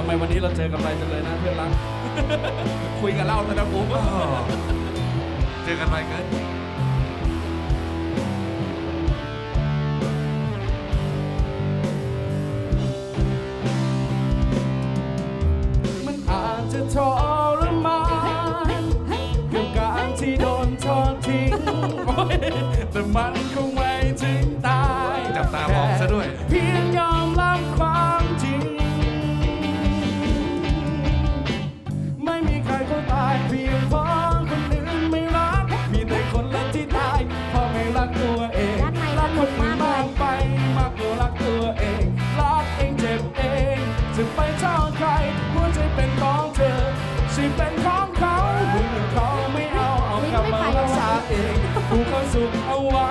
ทำไมวันนี้เราเจอกันไรจังเลยนะเพื่อนรัก คุยกับเราแต่นะผมอ้าวเจอกันไปเกินมันอาจจะทรมานกับการที่โดนทอดทิ้งโอ้ยแต่มันคงไม่ถึงตายจับตามองซะด้วยเพี คนอื่นสนุกมากไปมากกว่ารักตัวเองรักเองเจ็บเองจะไปชอบใครหัวใจเป็นของเธอสิเป็นของเขาเมื่อเขาไม่เอาเอากลับมารักษาเองผูกความสุขเอาไว้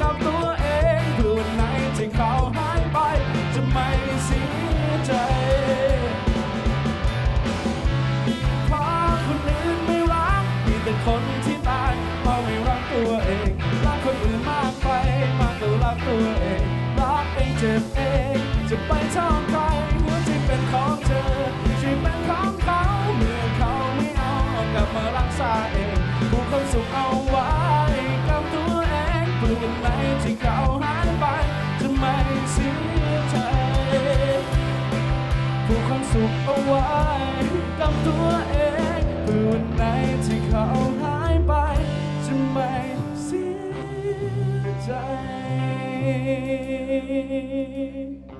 กับตัวเองเพื่อวันไหนที่เขาหายไป จะไม่เสียใจเพราะคนอื่นไม่รักมีแต่คน เจ็บเองจะไปชอบใครหัวใจเป็นของเธอที่เป็นของเขาเมื่อเขาไม่เอากลับมารักษาเองผูกความสุขเอาไว้กับตัวเองเพื่อนไหนที่เขาหายไปจะไม่เสียใจผูกความสุขเอาไว้กับตัวเอง way.